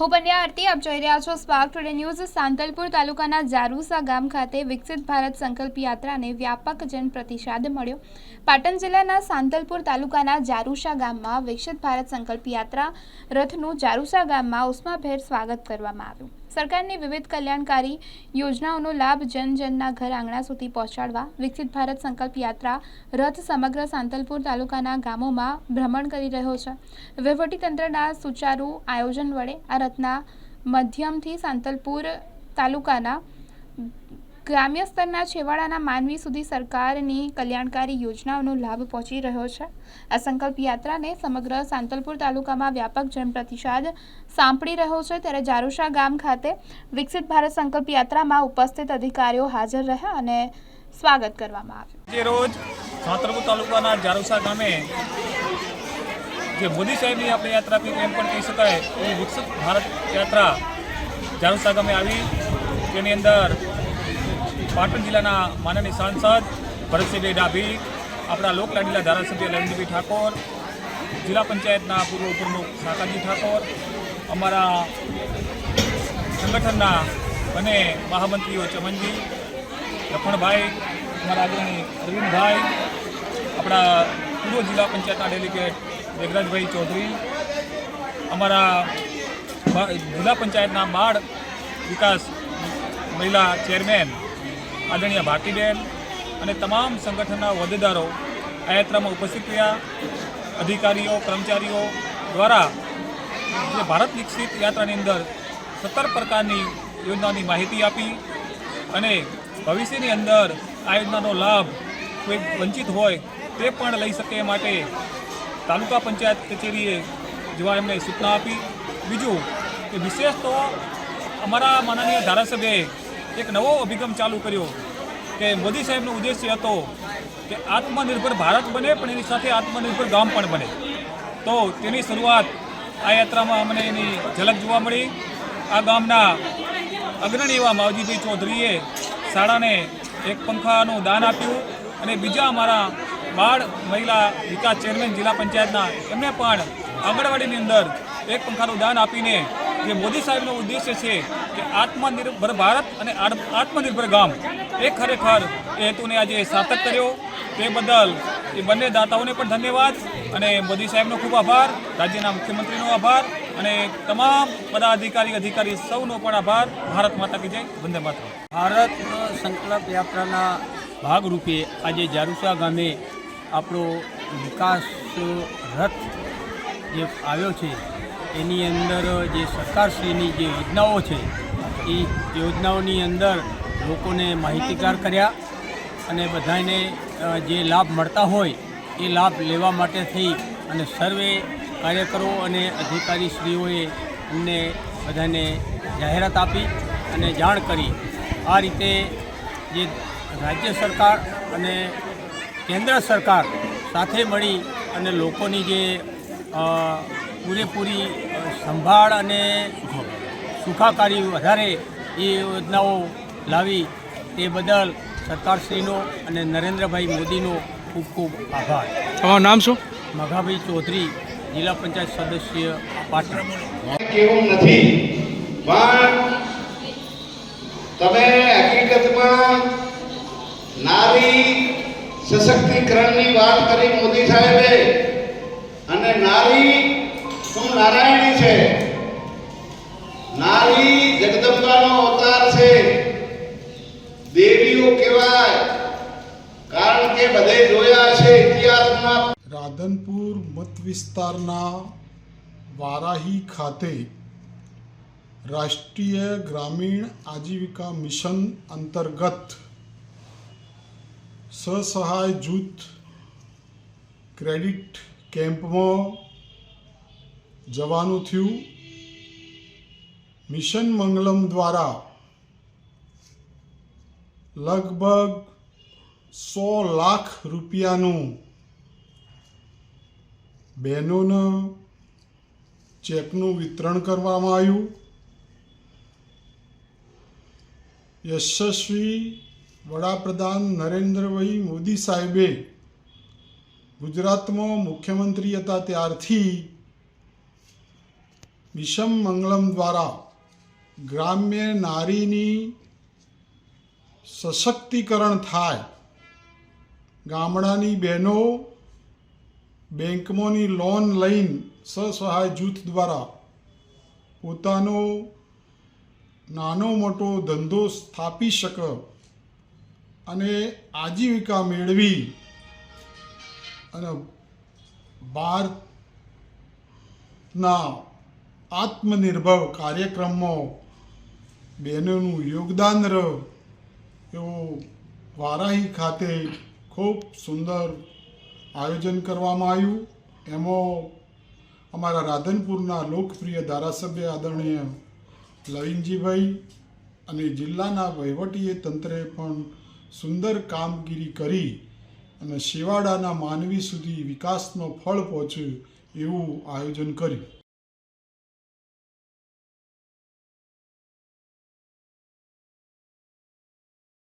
હું પંડ્યા આરતી, આપ જોઈ રહ્યા છો સ્પાર્ક ટુડે ન્યૂઝ સાંતલપુર તાલુકાના જારુસા ગામ ખાતે વિકસિત ભારત સંકલ્પ યાત્રાને વ્યાપક જન પ્રતિસાદ મળ્યો. પાટણ જિલ્લાના સાંતલપુર તાલુકાના જારુસા ગામમાં વિકસિત ભારત સંકલ્પ યાત્રા રથનું જારુસા ગામમાં ઉષ્માભેર સ્વાગત કરવામાં આવ્યું. સરકારની વિવિધ કલ્યાણકારી યોજનાઓનો લાભ જન જનના ઘર આંગણા સુધી પહોંચાડવા, વિકસિત ભારત સંકલ્પ યાત્રા રથ સમગ્ર સાંતલપુર તાલુકાના ગામોમાં ભ્રમણ કરી રહ્યો છે. વહીવટીતંત્રના સુચારુ આયોજન વડે આ રથના મધ્યમથી સાંતલપુર તાલુકાના ગ્રામ્ય સ્તરના છેવાડાના માનવી સુધી સરકારની કલ્યાણકારી યોજનાઓનો લાભ પહોંચી રહ્યો છે. આ સંકલ્પ યાત્રાને સમગ્ર સાંતલપુર તાલુકામાં વ્યાપક જનપ્રતિસાદ સાંપડી રહ્યો છે. ત્યારે જારુશા ગામ ખાતે વિકસિત ભારત સંકલ્પ યાત્રામાં ઉપસ્થિત અધિકારીઓ હાજર રહ્યા અને સ્વાગત કરવામાં આવ્યું. રોજ સાંતલપુર તાલુકાના જારુશા ગામે જે મોદી સાહેબની આપણે યાત્રા એમ પણ કહી શકાય એ વિકસિત ભારત યાત્રા જારુશા ગામે આવી. તેની અંદર પાટણ જિલ્લાના માનનીય સાંસદ ભરતસિંહભાઈ ડાભી, આપણા લોકલાડીલા ધારાસભ્ય લવિંદભાઈ ઠાકોર, જિલ્લા પંચાયતના પૂર્વ પ્રમુખ શાકાજી ઠાકોર, અમારા સંગઠનના બંને મહામંત્રીઓ ચમનજી, લખણભાઈ, અમારા અગ્રણી અરવિંદભાઈ, આપણા પૂર્વ જિલ્લા પંચાયતના ડેલિગેટ મેઘરાજભાઈ ચૌધરી, અમારા જિલ્લા પંચાયતના બાળ વિકાસ મહિલા ચેરમેન આદરણીય ભારતીબેન અને તમામ સંગઠનના હોદ્દેદારો આ યાત્રામાં ઉપસ્થિત રહ્યા. અધિકારીઓ, કર્મચારીઓ દ્વારા જે ભારત વિકસિત યાત્રાની અંદર સત્તર પ્રકારની યોજનાની માહિતી આપી અને ભવિષ્યની અંદર આ યોજનાનો લાભ કોઈ વંચિત હોય તે પણ લઈ શકે એ માટે તાલુકા પંચાયત કચેરીએ જોવા એમણે સૂચના આપી. બીજું કે વિશેષ તો અમારા માનનીય ધારાસભ્યએ એક નવો અભિગમ ચાલુ કર્યો કે મોદી સાહેબનો ઉદ્દેશ્ય હતો કે આત્મનિર્ભર ભારત બને, પણ એની સાથે આત્મનિર્ભર ગામ પણ બને. તો તેની શરૂઆત આ યાત્રામાં અમને એની ઝલક જોવા મળી. આ ગામના અગ્રણી એવા માવજીભાઈ ચૌધરીએ શાળાને એક પંખાનું દાન આપ્યું અને બીજા અમારા બાળ મહિલા વિકાસ ચેરમેન જિલ્લા પંચાયતના એમને પણ આંગણવાડીની અંદર એક પંખાનું દાન આપીને જે મોદી સાહેબનો ઉદ્દેશ્ય છે કે આત્મનિર્ભર ભારત અને આત્મનિર્ભર ગામ એ ખરેખર એ હેતુને આજે સાર્થક કર્યો. તે બદલ એ બંને દાતાઓને પણ ધન્યવાદ અને મોદી સાહેબનો ખૂબ આભાર, રાજ્યના મુખ્યમંત્રીનો આભાર અને તમામ પદાધિકારી, અધિકારી સૌનો પણ આભાર. ભારત માતા કી જય, વંદે માતા ભારત સંકલ્પ યાત્રાના ભાગરૂપે આજે જારુસા ગામે આપણો વિકાસ રથ જે આવ્યો છે એની અંદર જે સરકારશ્રીની જે યોજનાઓ છે, એ યોજનાઓની અંદર લોકોને માહિતીગાર કર્યા અને બધાને જે લાભ મળતા હોય, એ લાભ લેવા માટે થઈ અને સર્વે કાર્યકરો અને અધિકારીશ્રીઓએ અમને બધાને જાહેરાત આપી અને જાણ કરી. આ રીતે જે રાજ્ય સરકાર અને કેન્દ્ર સરકાર સાથે મળી અને લોકોની જે પૂરેપૂરી સંભાળ અને સુખાકારી વધારે એ યોજનાઓ લાવી તે બદલ સરકારશ્રીનો અને નરેન્દ્રભાઈ મોદીનો ખૂબ ખૂબ આભાર. તમારું નામ શું? મઘાભાઈ ચૌધરી જિલ્લા પંચાયત સદસ્ય પાટણ કેવું નથી. પણ તમે હકીકતમાં નારી સશક્તિકરણની વાત કરી મોદી સાહેબે અને નારી શું નારાયણી છે? નારી જગદંબાનો અવતાર છે. દેવીઓ કહેવાય. કારણ કે બધે જોયા છે ઇતિહાસમાં. રાધનપુર મત વિસ્તારના વારાહી ખાતે રાષ્ટ્રીય ગ્રામીણ આજીવિકા મિશન અંતર્ગત સ્વસહાય જૂથ ક્રેડિટ કેમ્પમાં જવાનું થયું. મિશન મંગલમ દ્વારા લગભગ સો લાખ રૂપિયાનું બહેનોને ચેકનું વિતરણ કરવામાં આવ્યું. યશસ્વી વડાપ્રધાન નરેન્દ્રભાઈ મોદી સાહેબે ગુજરાતમાં મુખ્યમંત્રી હતા ત્યારથી મિશન મંગલમ દ્વારા ગ્રામ્ય નારીની સશક્તિકરણ થાય. ગામડાની બહેનો બેંકમાંની લોન લઈને સ્વસહાય જૂથ દ્વારા પોતાનો નાનો મોટો ધંધો સ્થાપી શકે અને આજીવિકા મેળવી અને બહારના આત્મનિર્ભર કાર્યક્રમમાં બહેનોનું યોગદાન રહે. એવું વારાહી ખાતે ખૂબ સુંદર આયોજન કરવામાં આવ્યું. એમાં અમારા રાધનપુરના લોકપ્રિય ધારાસભ્ય આદરણીય લવિનજીભાઈ અને જિલ્લાના વહીવટીય તંત્રે પણ સુંદર કામગીરી કરી અને શેવાડાના માનવી સુધી વિકાસનો ફળ પહોંચે એવું આયોજન કર્યું.